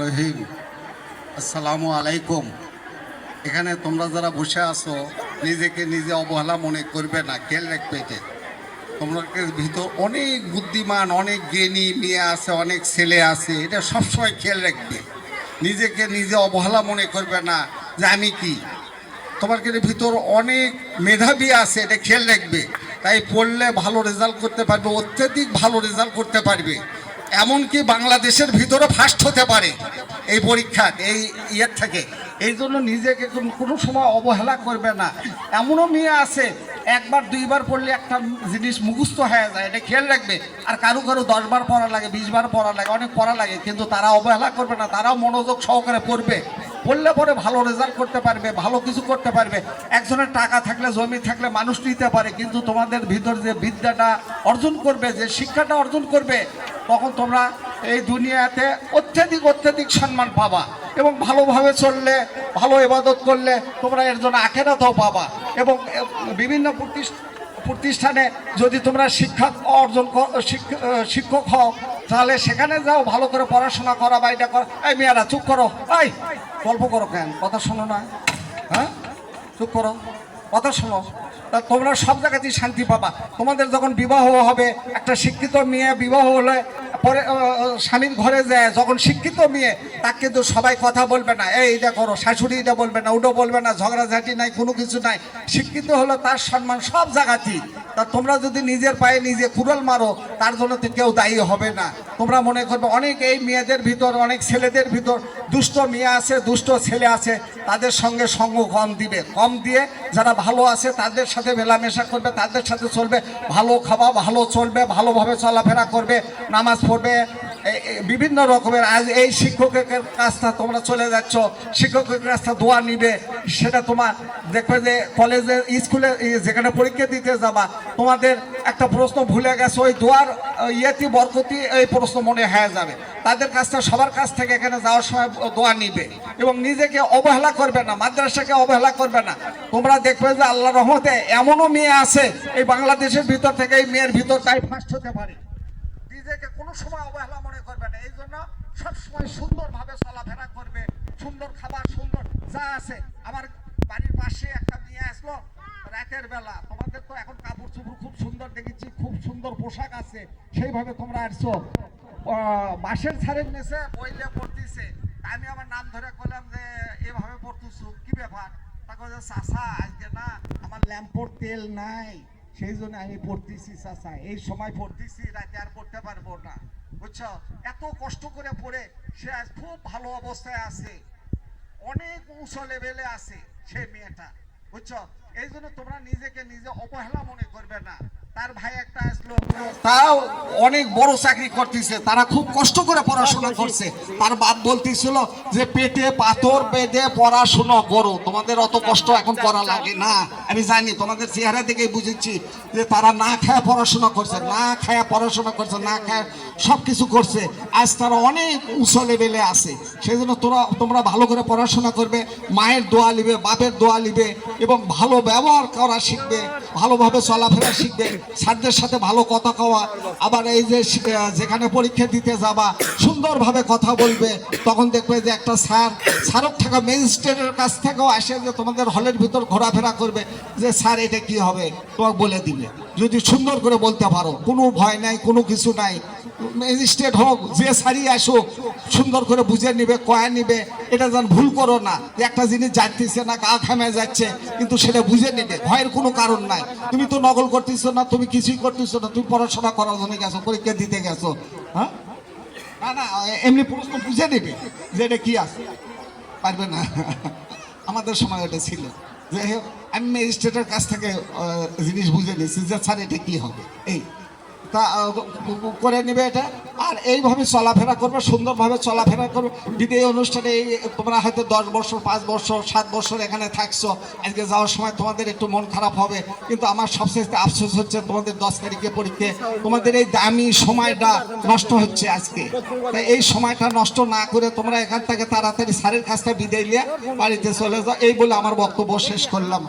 রহিম। আসসালামু আলাইকুম। এখানে তোমরা যারা বসে আছো, নিজেকে নিজে অবহেলা মনে করবে না, খেয়াল রাখবে যে তোমরা ভিতর অনেক বুদ্ধিমান, অনেক জ্ঞানী মেয়ে আছে, অনেক ছেলে আছে, এটা সবসময় খেয়াল রাখবে। নিজেকে নিজে অবহেলা মনে করবে না, যে আমি কি? তোমার ভিতর অনেক মেধাবী আছে, এটা খেয়াল রাখবে। তাই পড়লে ভালো রেজাল্ট করতে পারবে, অত্যধিক ভালো রেজাল্ট করতে পারবে। এমনকি বাংলাদেশের ভিতরে ফার্স্ট হতে পারে এই পরীক্ষা, এই ইয়ের থেকে। এই জন্য নিজেকে কোনো সময় অবহেলা করবে না। এমনও মেয়ে আছে, একবার, দুইবার পড়লে একটা জিনিস মুখস্থ হয়ে যায়। এটা খেয়াল রাখবে। আর কারও কারও দশবার পড়া লাগে, বিশবার পড়া লাগে, অনেক পড়া লাগে, কিন্তু তারা অবহেলা করবে না, তারাও মনোযোগ সহকারে পড়বে। পড়লে পরে ভালো রেজাল্ট করতে পারবে, ভালো কিছু করতে পারবে। একজনের টাকা থাকলে, জমি থাকলে মানুষ নিতে পারে, কিন্তু তোমাদের ভিতর যে বিদ্যাটা অর্জন করবে, যে শিক্ষাটা অর্জন করবে, তখন তোমরা এই দুনিয়াতে অত্যাধিক অত্যাধিক সম্মান পাবা এবং ভালোভাবে চললে, ভালো ইবাদত করলে তোমরা এর জন্য আখেরাতেও পাবা এবং বিভিন্ন প্রতিষ্ঠা, প্রতিষ্ঠানে যদি তোমরা শিক্ষা অর্জন শিক্ষক হও তাহলে সেখানে যাও, ভালো করে পড়াশোনা করা, বা এটা করো। এই মেয়েরা, চুপ করো। এই, গল্প করো কেন? কথা শোনো না। হ্যাঁ? চুপ করো। কথা শোনো। তোমরা সব জায়গাতেই শান্তি পাবা। তোমাদের যখন বিবাহ হবে, একটা শিক্ষিত মেয়ে বিবাহ হলে পরে স্বামীর ঘরে যায়, যখন শিক্ষিত মেয়ে, তাকে কিন্তু সবাই কথা বলবে না। এই এটা করো শাশুড়ি এটা বলবে না, ওটা বলবে না, ঝগড়াঝাটি নাই, কোনো কিছু নাই। শিক্ষিত হলো তার সম্মান সব জায়গাতেই। তা তোমরা যদি নিজের পায়ে নিজে কুড়াল মারো, তার জন্য তো কেউ দায়ী হবে না। তোমরা মনে করবে অনেক এই মেয়েদের ভিতর, অনেক ছেলেদের ভিতর দুষ্ট মেয়ে আছে, দুষ্ট ছেলে আছে, তাদের সঙ্গে সঙ্গ কম দিবে। কম দিয়ে যারা ভালো আছে, তাদের সাথে মেলামেশা করবে, তাদের সাথে চলবে, ভালো খাওয়া, ভালো চলবে, ভালোভাবে চলাফেরা করবে, নামাজ পড়বে বিভিন্ন রকমের। আজ এই শিক্ষকের কাজটা তোমরা চলে যাচ্ছ, শিক্ষকের কাজটা দোয়া নিবে, সেটা তোমার দেখবে যে কলেজে স্কুলে যেখানে পরীক্ষা দিতে যাবা, তোমাদের একটা প্রশ্ন ভুলে গেছে, ওই দোয়ার ইয়েতি, বরকতি, এই প্রশ্ন মনে হয়ে যাবে। তাদের কাছটা সবার কাছ থেকে এখানে যাওয়ার সময় দোয়া নিবে এবং নিজেকে অবহেলা করবে না, মাদ্রাসাকে অবহেলা করবে না। তোমরা দেখবে যে আল্লাহ রহমতে এমনও মেয়ে আছে, এই বাংলাদেশের ভিতর থেকে এই মেয়ের ভিতর তাই ফার্স্ট হতে পারে। নিজেকে কোনো সময় অবহেলা মনে করবে না এই জন্য সবসময় সুন্দরভাবে চলাফেরা করবে, সুন্দর খাবার, সুন্দর যা আছে। আমার বাড়ির পাশে একটা মেয়ে আসলো, রাতের বেলা, তোমাদের তো এখন কাপড় চোপড় খুব সুন্দর দেখেছি, খুব সুন্দর পোশাক আছে, সেইভাবে তোমরা আসছো। বাঁশের ছাড়ের নিচে বইলে পড়তেছে। আমি আমার নাম ধরে করলাম যে, এভাবে পড়তেছো, কি ব্যাপার? তাকে যে চাষা আজকে না আমার ল্যাম্পোর তেল নাই, সেই জন্য আমি পড়তেছি, চাচা। এই সময় পড়তেছি, রাতে আর পড়তে পারব না। বুঝছ? এত কষ্ট করে পড়ে, সে আজ খুব ভালো অবস্থায় আছে। অনেক উঁচু লেভেলে আছে সেই মেয়েটা। বুঝছ? এই জন্য তোমরা নিজেকে নিজে অবহেলা মনে করবে না। তার ভাই একটা আসলো। তাও অনেক বড় চাকরি করতেছে, তারা খুব কষ্ট করে পড়াশোনা করছে। তার বাপ বলতেছিল যে, পেটে পাথর বেঁধে পড়াশোনা করো, তোমাদের অত কষ্ট এখন করা লাগে না। আমি জানি, তোমাদের চেহারা দেখেই বুঝেছি যে, তারা না খায় পড়াশোনা করছে, না খায় পড়াশোনা করছে, না খায় সব কিছু করছে। আজ তারা অনেক উঁচু লেভেলে আছে। সেই জন্য তোরা, তোমরা ভালো করে পড়াশোনা করবে, মায়ের দোয়া নিবে বাপের দোয়া নিবে এবং ভালো ব্যবহার করা শিখবে। ভালোভাবে চলাফেরা শিখবে, স্যারদের সাথে ভালো কথা কওয়া, আবার এই যে যেখানে পরীক্ষা দিতে যাবা, সুন্দরভাবে কথা বলবে, তখন দেখবে যে একটা স্যার স্মারক থাকা ম্যাজিস্ট্রেটের কাছ থেকেও আসে যে তোমাদের হলের ভিতর ঘোরাফেরা করবে, যে স্যার, এটা কি হবে? তোমাকে বলে দিবে। যদি সুন্দর করে বলতে পারো, কোনো ভয় নাই, কোনো কিছু নাই। ম্যাজিস্ট্রেট হোক, যে সারি আসুক সুন্দর করে বুঝে নিবে, কয়া নিবে, এটা যেন ভুল করো না। একটা জিনিস যাচ্ছে না, গা ঘামে যাচ্ছে, কিন্তু সেটা বুঝে নিবে, ভয়ের কোনো কারণ নাই। তুমি তো নকল করতেছো না, তুমি কিছুই করতেছো না, তুমি পড়াশোনা করার জন্য গেছো, পরীক্ষা দিতে গেছো হ্যাঁ? না না, এমনি প্রশ্ন বুঝে নেবে যে এটা কি আছে। পারবে না। আমাদের সময় এটা ছিল। যে আমি ম্যাজিস্ট্রেটের কাছ থেকে জিনিস বুঝে নিয়েছি যে স্যার, এটা কী হবে? এই। তা করে নেবে এটা। আর এইভাবে চলাফেরা করবে, সুন্দরভাবে চলাফেরা করবে। বিদায়ী অনুষ্ঠানে এই, তোমরা হয়তো দশ বছর, পাঁচ বছর, সাত বছর এখানে থাকছো, আজকে যাওয়ার সময় তোমাদের একটু মন খারাপ হবে। কিন্তু আমার সবচেয়ে আফসোস হচ্ছে তোমাদের দশ তারিখে পরীক্ষা। তোমাদের এই দামি সময়টা নষ্ট হচ্ছে আজকে। তাই এই সময়টা নষ্ট না করে তোমরা এখান থেকে তাড়াতাড়ি স্যারের কাছটা বিদায় নিয়ে বাড়িতে চলে যাও। এই বলে আমার বক্তব্য শেষ করলাম।